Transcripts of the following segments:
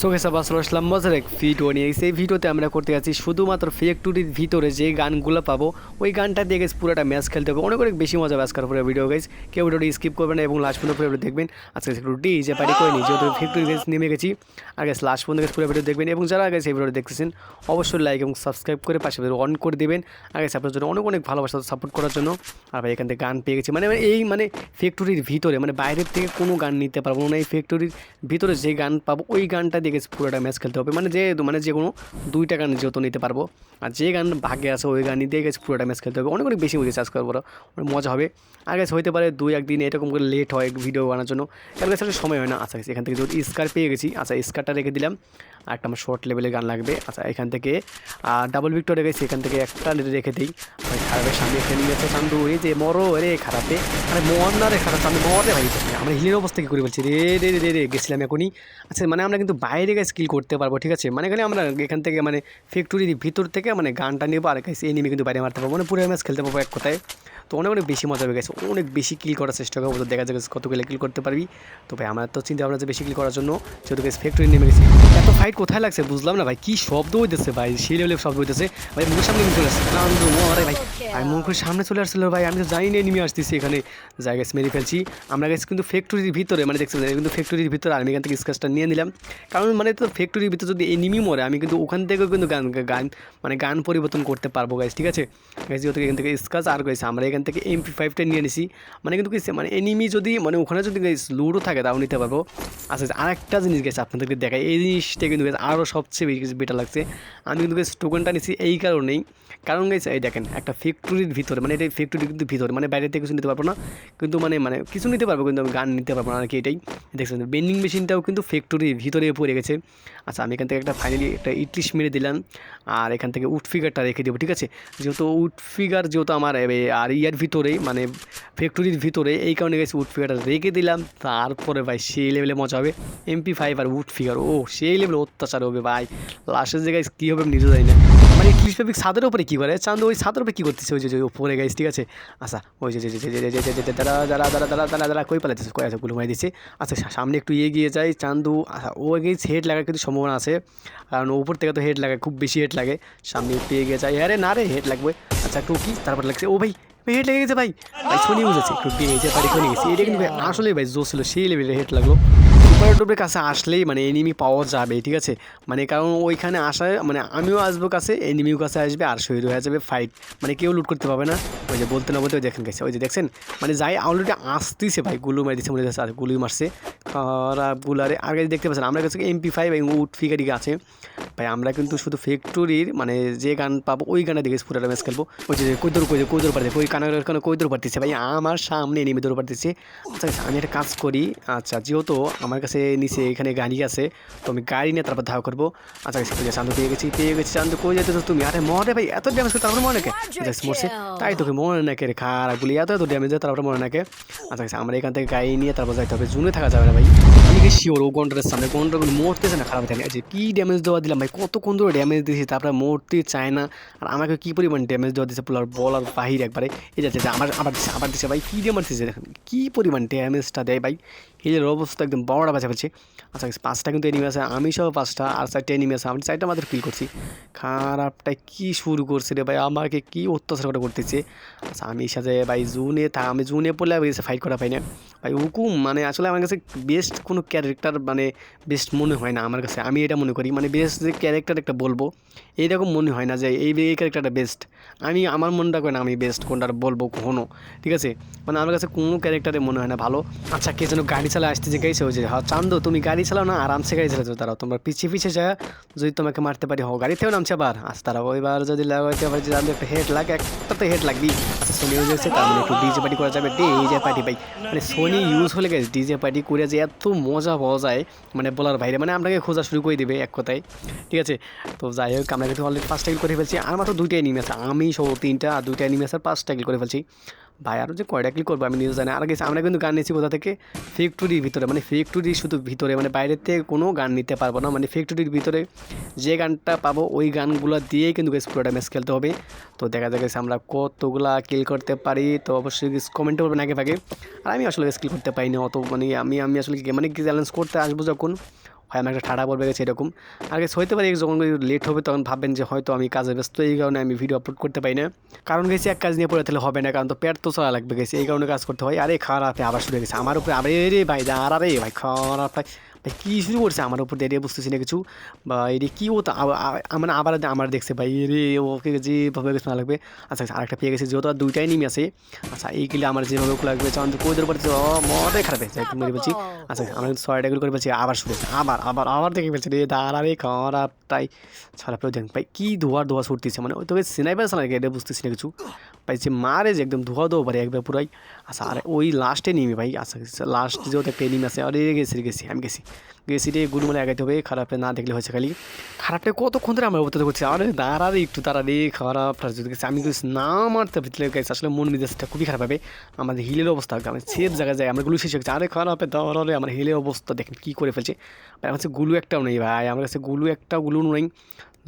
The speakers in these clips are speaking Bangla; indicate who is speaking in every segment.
Speaker 1: সোকে সাবাস আসলাম মজার এক ভিডিও নিয়ে। সেই ভিডিওতে আমরা করতে যাচ্ছি শুধুমাত্র ফ্যাক্টরির ভিতরে যে গানগুলো পাবো, ওই গানটা দিয়ে গেছে পুরোটা ম্যাচ খেলতে হবে। অনেক অনেক বেশি মজা ব্যাস করার পরে ভিডিও গেছে কেউ ভিডিওটি স্কিপ করবেন এবং লাস্ট পর্যন্ত পুরো ভিডিও দেখবেন। আজকে একটু ডি যে পারি করে নিই, যেহেতু ফ্যাক্টরি গেছে নেমে গেছি। আর গেছে লাস্ট পর্যন্ত গেছে পুরো ভিডিও দেখবেন এবং যারা গেছে এই ভিডিওটি দেখতেছেন, অবশ্যই লাইক এবং সাবস্ক্রাইব করে পাশে অন করে দেবেন। আর গেছে আপনার জন্য অনেক অনেক ভালোবাসা সাপোর্ট করার জন্য। আর ভাই, এখান থেকে গান পেয়ে গেছি। মানে এই মানে ফ্যাক্টরির ভিতরে মানে বাইরের থেকে কোনো গান নিতে পারব না। এই ফ্যাক্টরির ভিতরে যে গান পাবো, ওই গানটা দিয়ে গেছে পুরোটা ম্যাচ খেলতে হবে। মানে যে মানে যে কোনো দুইটা গান যত নিতে পারব। আর যে গান ভাগ্যে আছে ওই গান দিয়ে গেছে পুরোটা ম্যাচ খেলতে হবে। অনেক অনেক বেশি বুঝেছে আজকাল বড় অনেক মজা হবে। আর গেছে হইতে পারে দুই একদিন এরকম করে লেট হয় ভিডিও বানানোর জন্য। কারণ গেছে সময় হয় না আচ্ছা এখান থেকে যদি স্কার পেয়ে গেছি আচ্ছা স্কারটা রেখে দিলাম। একটা আমার শর্ট লেভেলের গান লাগবে। আচ্ছা এখান থেকে ডাবল ভিক্টর রেখেছি এখান থেকে একটা রেখে দিই। ভাই খারাপের সামনে খেলে গেছে চান্দু, এই যে মরো রে খারাপে। মানে মর না রে খারাপ, আমি মর রে ভাই আমরা হিলের অবস্থা কী করে বলছি? রে রে রে রে, গেছিলাম এখনই। আচ্ছা মানে আমরা কিন্তু বাইরে গিয়ে স্কিল করতে পারব, ঠিক আছে? মানে এখানে আমরা এখান থেকে মানে ফ্যাক্টরির ভিতর থেকে মানে গানটা নেব, আর এনিমি কিন্তু বাইরে মারতে পারব। মানে পুরো ম্যাচ খেলতে পারব এক কথায়। তো অনেক অনেক বেশি মজা হয়ে গেছে। অনেক বেশি কিল করার চেষ্টা করব। তো দেখা যাবে কত গেলে কিল করতে পারবি। তো ভাই, আমার তো চিন্তা ভাবনা আছে বেশি কিল করার জন্য যেহেতু গেছে ফ্যাক্টরি নেমে গেছি। এত ফাইট কোথায় লাগছে বুঝলাম না ভাই, কি শব্দ হইতেছে ভাই, সেই লেভেলের শব্দ হইতেছে। ভাই, মুখের সামনে চলে আসছে। আরে ভাই। আমি মুখের সামনে চলে আসছিল ভাই, আমি তো জানি না নেমে আসতেছি এখানে। জায়গায় গেছে মেরে ফেলছি। আমরা গেছি কিন্তু ফ্যাক্টরির ভিতরে মানে দেখছি কিন্তু ফ্যাক্টরির ভিতরে আমি এখান থেকে স্কাচটা নিয়ে নিলাম। কারণ মানে তো ফ্যাক্টরির ভিতরে যদি এনিমি মরে, আমি কিন্তু ওখান থেকেও কিন্তু গান গান মানে গান পরিবর্তন করতে পারব গাইজ ঠিক আছে? গাইজ যেহেতু এখান থেকে স্কাচ আর গেছে আমরা এখান থেকে এমপি ফাইভটা নিয়ে নিছি। মানে কিন্তু কিছু মানে এনিমি যদি মানে ওখানে যদি লুডো থাকে তাও নিতে পারব। আচ্ছা আচ্ছা, আরেকটা জিনিস গেছে আপনাদেরকে দেখাই এই জিনিসটা কিন্তু গেছে আরও সবচেয়ে বেশি বেটার লাগছে। আমি কিন্তু গেছে টোকেনটা নিছি এই কারণেই। কারণ গেছে এই দেখেন একটা ফ্যাক্টরির ভিতরে মানে এটা ফ্যাক্টরির কিন্তু ভিতরে মানে বাইরে থেকে কিছু নিতে পারব না। কিন্তু মানে মানে কিছু নিতে পারব কিন্তু আমি গান নিতে পারব না আর কি এটাই। দেখছেন বেন্ডিং মেশিনটাও কিন্তু ফ্যাক্টরির ভিতরে পড়ে গেছে। আচ্ছা আমি এখান থেকে একটা ফাইনালি একটা ইটলিশ মেরে দিলাম। আর এখান থেকে উড ফিগারটা রেখে দেবো ঠিক আছে? যেহেতু উড ফিগার যেহেতু আমার আর ইয়ার ভিতরেই মানে ফ্যাক্টরির ভিতরে, এই কারণে গেছি উড ফিগারটা রেখে দিলাম। তারপরে ভাই সেই লেভেলে মজা হবে। এমপি ফাইভ আর উড ফিগার ও সেই লেভেলে অত্যাচার হবে ভাই। লাস্টের জায়গায় কী হবে আমি নিজে যাই না। মানে ক্লিস পেপিক ছাদের ওপরে কী করে? চান্দ ওই ছাদের ওপরে কী করতেছে? ওই যে ওপরে গেছে ঠিক আছে? আচ্ছা ওই যে দাঁড়া দাঁড়া দাঁড়া দাঁড়া দাঁড়া দাঁড়া, কই পালাতেছে কয় আছে? গুলো দিচ্ছে। আচ্ছা সামনে একটু এগিয়ে যায় চান্দু। আচ্ছা ও এগিয়ে হেড লাগার কিন্তু সম্ভাবনা আছে। কারণ ওপর থেকে তো হেড লাগে খুব বেশি হেড লাগে। সামনে একটু এগিয়ে যায়। আরে না রে হেড লাগবে। আচ্ছা একটু কি? তারপর লাগছে, ও ভাই হেড লেগে গেছে ভাই। ভাই শনি বুঝেছে একটু গেছে বাড়ি শনি গেছে এটা কিন্তু ভাই আসলে ভাই জোর ছিল, সেই লেভেলের হেড লাগল। সুপার ডোবের কাছে আসলেই মানে এনিমি পাওয়া যাবে, ঠিক আছে? মানে কারণ ওইখানে আসায় মানে আমিও আসব কাছে এনিমিও কাছে আসবে, আর শহীদ হয়ে যাবে ফাইট মানে কেউ লুট করতে পারবে না। ওই যে বলতে না বলতে ওই দেখেন গেছে ওই যে দেখছেন? মানে যাই অলরেডি আসতেছে ভাই, গুলু মারি দিচ্ছে মনে যাচ্ছে, আর গুলি মারছে। খারাপ গুলারে, আর কাছে দেখতে পাচ্ছেন, আমরা কাছে এমপি ফাইভ এবং উড ফিগারি আছে। ভাই, আমরা কিন্তু শুধু ফ্যাক্টরির মানে যে গান পাবো, ওই গানে দেখে পুরোটা ম্যাচ খেলব ওই যে কৈদর কৈদর কৈদর পারতেছে ওই কানা কানা কৈদর পারতেছে ভাই, আমার সামনে নেমে দৌড় পারতেছে আচ্ছা আমি একটা কাজ করি। আচ্ছা যেহেতু আমার কাছে নিচে এখানে গাড়ি আছে, তো আমি গাড়ি নিয়ে তারপর ধাওয়া করব। আচ্ছা ঠিক চান্দু পেয়ে গেছি পেয়ে গেছি, চান্দু, কই যেতে তুমি? আরে, মরে, ভাই, এত ড্যামেজ করে তারপরে মনে আচ্ছা মরছে। তাই তোকে মনে নাকি রে? খারাপ গুলি এত এত ড্যামেজ দেয় তারপরে মনে নাকি আচ্ছা আমরা এখান থেকে গাড়ি নিয়ে তারপর যাইতে হবে। জুনে থাকা যাবে না, ভাই। আমি কি শিওর ও গন্ডারের সামনে, গন্ডারগুলো মরতেছে না, খারাপ থাকে। যে কী ড্যামেজ দেওয়া দিলাম ভাই? কত কোন ধরে ড্যামেজ দিয়েছি, তারপরে মরতে চায় না। আর আমাকে কী পরিমাণ ড্যামেজ দেওয়া দিচ্ছে পোলার বলার বাহির একবারে। এই যাচ্ছে আমার আবার দিচ্ছে আবার দিচ্ছে ভাই, কী ড্যামেজ দিচ্ছে দেখেন, কী পরিমাণ ড্যামেজটা দেয় ভাই? হিলের অবস্থা একদম বড়টা ফেলছে আচ্ছা পাঁচটা কিন্তু এনিমি আছে, আমি সহ পাঁচটা, আর চারটে এনিমি আছে। আমি চারটা মাত্র ফিল করছি। খারাপটা কি শুরু করছে রে ভাই? আমাকে কি অত্যাচার করে করতেছে? আচ্ছা আমি সাথে ভাই জুনে থা আমি জুনে পড়লে আমি ফাইট করা পাই না। ভাই হুকুম মানে আসলে আমার কাছে বেস্ট কোনো ক্যারেক্টার মানে বেস্ট মনে হয় না আমার কাছে। আমি এটা মনে করি মানে বেস্ট যে ক্যারেক্টার একটা বলব, এইরকম মনে হয় না যে এই এই ক্যারেক্টারটা বেস্ট আমি, আমার মনটা করে না আমি বেস্ট কোনটা বলব কখনো, ঠিক আছে? মানে আমার কাছে কোনো ক্যারেক্টারে মনে হয় না ভালো। আচ্ছা কে যেন গাড়ি চালা আসতে যে গেছে, ওই যে হ্যাঁ চান্দো, তুমি গাড়ি চালাও না, আরামসে গাড়ি চালাতে তারা তোমার পিছিয়ে পিছিয়ে যায়, যদি তোমাকে মারতে পারি হো গাড়ি থেকেও নামছে আবার। আচ্ছা তারা ওইবার যদি লাগাইতে পারি যে একটা হেড লাগে একটা তো হেড লাগবি আচ্ছা সোনি ইউজ হচ্ছে তার মানে একটু ডিজে পার্টি করা যাবে ডিজে পার্টি ভাই। মানে সোনি ইউজ হলে গেছে ডিজে পার্টি করে যে এত মজা পাওয়া যায় মানে বলার বাইরে মানে আপনাকে খোঁজা শুরু করে দেবে এক কথায়। ঠিক আছে? তো যাই হোক, আমরা কিন্তু অলরেডি পাঁচটা কিল করে ফেলছি। আর মাত্র দুইটাই এনিমি আছে আমি সহ তিনটা, আর দুইটা এনিমি আছে পাঁচটা কিল করে ফেলছি। ভাই আরও যে কয়টা কিল করব আমি নিজে জানি আর গেছি আমরা কিন্তু গান নিয়েছি কোথা থেকে? ফ্যাক্টরির ভিতরে মানে ফ্যাক্টরি শুধু ভিতরে মানে বাইরের থেকে কোনো গান নিতে পারব না। মানে ফ্যাক্টরির ভিতরে যে গানটা পাবো, ওই গানগুলো দিয়েই কিন্তু গেছে পুরোটা ম্যাচ খেলতে হবে। তো দেখা যাক আমরা কতগুলা কিল করতে পারি। তো অবশ্যই কমেন্টে করবেন আগে ভাগে। আর আমি আসলে স্কিল করতে পারি না অত মানে আমি আমি আসলে মানে চ্যালেঞ্জ করতে আসব যখন? হয়, আমার একটা ঠাটা পড়বে, গেছে এরকম। আর গেছে হইতে পারে যখন লেট হবে, তখন ভাববেন যে হয়তো আমি কাজে ব্যস্ত, এই কারণে আমি ভিডিও আপলোড করতে পারি না। কারণ গেছি এক কাজ নিয়ে পড়ে তাহলে হবে না, কারণ তো পেট তো চলা লাগবে গেছে এই কারণে কাজ করতে হয়। আরে, খারাপ, আবার শুরু গেছে। আমার উপরে, আরে রে ভাই আর আরে ভাই, খারাপ ভাই। কী শুরু করছে আমার উপর দিয়ে? বুঝতেছি না কিছু। বা এটি কী ও মানে আবার আমার দেখছে ভাই রে, ওকে যেভাবে গেছে না লাগবে। আচ্ছা আচ্ছা আরেকটা পেয়ে গেছে, যেহেতু আর দুইটাই নিমে আছে। আচ্ছা এইগুলি আমার যেভাবে লাগবে, চান কোদের উপর মনে খারাপ হয়েছে, একটু মেরে বলছি আচ্ছা আমরা কিন্তু ছয়টা গুলো করে বলছি আবার শুরু আবার আবার আবার দেখে ফেলছে, রে, দাঁড়া রে খারাপ তাই। ছাড়া দেখ ভাই, কী ধোয়ার ধোয়া ছুটতেছে মানে তোকে সিনাই পাচ্ছে না এটা বুঝতেছি না কিছু। ভাই, যে মারে যে একদম ধোয়া দেবো পারে একবার পুরাই। আচ্ছা আরে ওই লাস্টে নিমে ভাই আচ্ছা লাস্ট যেহেতু একটা নিমে আছে, আরে গেছি গেছি, আমি গেছি। গেছি রে গুরু মানে আগাইতে হবে, খারাপে না দেখলে হয়েছে খালি। খারাপটা কতক্ষণ ধরে আমরা অবতার করছি? আরে দাঁড়া রে, একটু তারা রে, খারাপ। যদি আমি গেছি, না মারতে ভিতরে গেছি, আসলে মন মেজাজটা খুবই খারাপ হবে। আমাদের হিলের অবস্থা, আমি সেফ জায়গায় যাই, আমরা গুলু শেষ হয়েছে আরে খারাপে, দাঁড়া রে, আমার হিলের অবস্থা দেখেন কী করে ফেলছে। আমার কাছে গুলু একটাও নেই ভাই, আমার কাছে গুলু একটা গুলু নেই।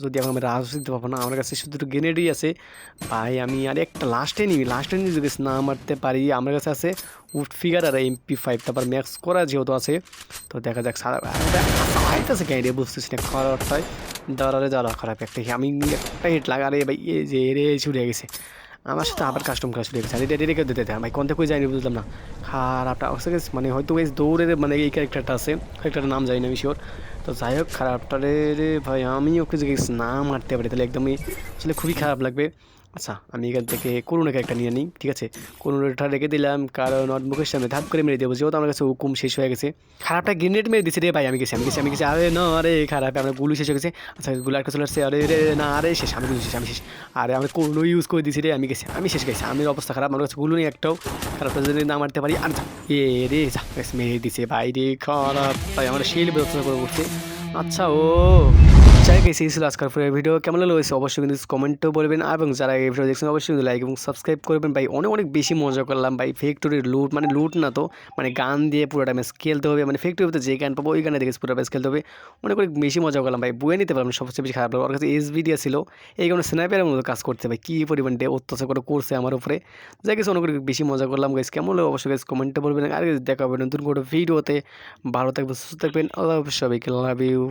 Speaker 1: যদি এখন আমি রাজ দিতে পারব না, আমার কাছে শুধু গ্রেনেডই আছে। ভাই, আমি আর একটা লাস্টে নিবি লাস্টে নিয়ে যদি না মারতে পারি, আমার কাছে আছে উড ফিগার আর এমপি ফাইভ তারপর ম্যাক্স করা যেহেতু আছে, তো দেখা যাক সারা রে? বুঝতেছি না খারাপটাই দাঁড়ালে দাঁড়া খারাপ একটা আমি একটা হিট লাগা রে, ভাই এ যে রে ছুটে গেছে। আমার সাথে আবার কাস্টম ক্লাস শুরু গেছে এটা রেখে দিতে ভাই, কোন থেকে যায়নি বুঝলাম না। খারাপটা মানে হয়তো ওই দৌড়ে মানে এই ক্যারেক্টারটা আছে ক্যারেক্টারটার নাম জানি না আমি শিওর তো যাই হোক খারাপটা রে ভাই আমি ওকে যদি না মারতে পারি। তাহলে একদমই আসলে খুবই খারাপ লাগবে। আচ্ছা আমি এখান থেকে করুণাকে একটা নিয়ে নিই, ঠিক আছে? করুণাটা রেখে দিলাম, কারণ ওর মুখের সামনে ধাপ করে মেরে দেবো, যেহেতু আমার কাছে হুকুম শেষ হয়ে গেছে। খারাপটা গ্রেনেড মেরে দিছে রে ভাই, আমি গেছি আমি গেছি আমি গেছি। আরে না আরে খারাপ, আমার গুলু শেষ হয়ে গেছে। আচ্ছা গুলো একটা চলে আসছে আরে রে, না আরে শেষ, আমি গুলু শেষ, আমি শেষ। আরে, আমি কোনো ইউজ করে দিছি রে, আমি গেছি, আমি শেষ গেছি আমি অবস্থা খারাপ, আমার কাছে গুলো নেই একটাও। খারাপটা যদি না মারতে পারি, আর এ রে, যা মেরে দিছে ভাই রে, খারাপ, ভাই, আমার শিল ব্যবস্থা করে উঠছে। আচ্ছা ও। যাই গেছি ছিল আজকের পরে ভিডিও কেমন লাগল হয়েছে অবশ্যই কিন্তু কমেন্টও বলবেন। এবং যারা এই ভিডিও দেখছেন, অবশ্যই কিন্তু লাইক এবং সাবস্ক্রাইব করবেন। ভাই, অনেক অনেক বেশি মজা করলাম। ভাই ফ্যাক্টরির লুট মানে লুট না তো মানে গান দিয়ে পুরোটা ম্যাচ খেলতে হবে। মানে ফ্যাক্টরিতে যে গান পাবো, ওই গানে দেখে পুরো ম্যাচ খেলতে হবে। অনেক অনেক বেশি মজা করলাম। ভাই বয়ে নিতে পারলাম সবচেয়ে বেশি খারাপ লাগল। ওর কাছে এস দিয়া ছিল। এই কারণে স্ন্যাপের মতো কাজ করতে ভাই, কী পরিমাণ ডে অত্যাচার করে করছে আমার উপরে। যাই গেছে অনেক অনেক বেশি মজা করলাম। গাইস কেমন হলো অবশ্যই গাইস কমেন্টে বলবেন। আর দেখা হবে নতুন কোনো ভিডিওতে ভালো থাকবেন, সুস্থ থাকবেন। হাফেজ সবাইকে লাভ ইউ